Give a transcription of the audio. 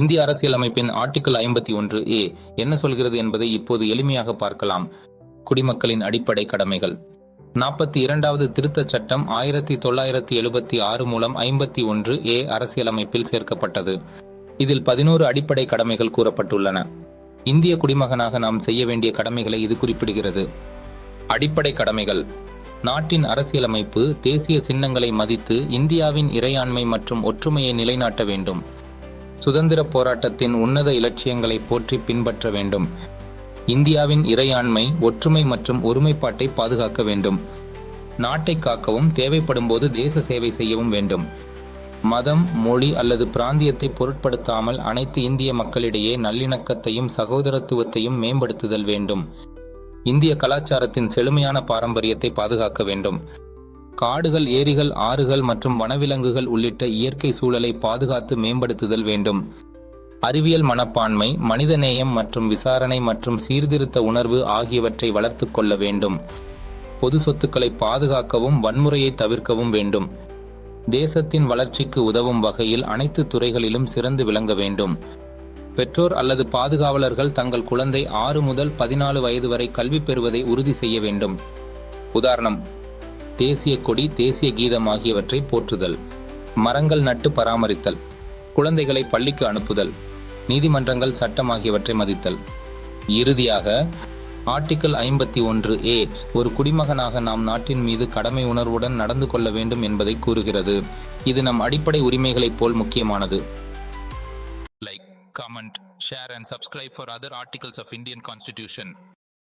இந்திய அரசியலமைப்பின் ஆர்டிகிள் ஐம்பத்தி ஒன்று ஏ என்ன சொல்கிறது என்பதை இப்போது எளிமையாக பார்க்கலாம். குடிமக்களின் அடிப்படை கடமைகள். நாற்பத்தி இரண்டாவது திருத்தச் சட்டம் ஆயிரத்தி தொள்ளாயிரத்தி எழுபத்தி ஆறு மூலம் ஐம்பத்தி ஒன்று ஏ அரசியலமைப்பில் சேர்க்கப்பட்டது. இதில் பதினோரு அடிப்படை கடமைகள் கூறப்பட்டுள்ளன. இந்திய குடிமகனாக நாம் செய்ய வேண்டிய கடமைகளை இது குறிப்பிடுகிறது. அடிப்படை கடமைகள். நாட்டின் அரசியலமைப்பு தேசிய சின்னங்களை மதித்து இந்தியாவின் இறையாண்மை மற்றும் ஒற்றுமையை நிலைநாட்ட வேண்டும். சுதந்திர போராட்டத்தின் உன்னத இலட்சியங்களை போற்றி பின்பற்ற வேண்டும். இந்தியாவின் இறையாண்மை ஒற்றுமை மற்றும் ஒருமைப்பாட்டை பாதுகாக்க வேண்டும். நாட்டை காக்கவும் தேவைப்படும்போது தேச சேவை செய்யவும் வேண்டும். மதம் மொழி அல்லது பிராந்தியத்தை பொருட்படுத்தாமல் அனைத்து இந்திய மக்களிடையே நல்லிணக்கத்தையும் சகோதரத்துவத்தையும் மேம்படுத்துதல் வேண்டும். இந்திய கலாச்சாரத்தின் செழுமையான பாரம்பரியத்தை பாதுகாக்க வேண்டும். காடுகள் ஏரிகள் ஆறுகள் மற்றும் வனவிலங்குகள் உள்ளிட்ட இயற்கை சூழலை பாதுகாத்து மேம்படுத்துதல் வேண்டும். அறிவியல் மனப்பான்மை மனிதநேயம் மற்றும் விசாரணை மற்றும் சீர்திருத்த உணர்வு ஆகியவற்றை வளர்த்து கொள்ள வேண்டும். பொது சொத்துக்களை பாதுகாக்கவும் வன்முறையை தவிர்க்கவும் வேண்டும். தேசத்தின் வளர்ச்சிக்கு உதவும் வகையில் அனைத்து துறைகளிலும் சிறந்து விளங்க வேண்டும். பெற்றோர் அல்லது பாதுகாவலர்கள் தங்கள் குழந்தை ஆறு முதல் பதினாலு வயது வரை கல்வி பெறுவதை உறுதி செய்ய வேண்டும். உதாரணம் தேசிய கொடி தேசிய கீதம் ஆகியவற்றை போற்றுதல். மரங்கள் நட்டு பராமரித்தல். குழந்தைகளை பள்ளிக்கு அனுப்புதல். நீதிமன்றங்கள் சட்டம் ஆகியவற்றை மதித்தல். இறுதியாக ஆர்டிக்கல் ஐம்பத்தி ஒன்று ஏ ஒரு குடிமகனாக நாம் நாட்டின் மீது கடமை உணர்வுடன் நடந்து கொள்ள வேண்டும் என்பதை கூறுகிறது. இது நம் அடிப்படை உரிமைகளைப் போல் முக்கியமானது. Like comment share and subscribe for other articles of Indian constitution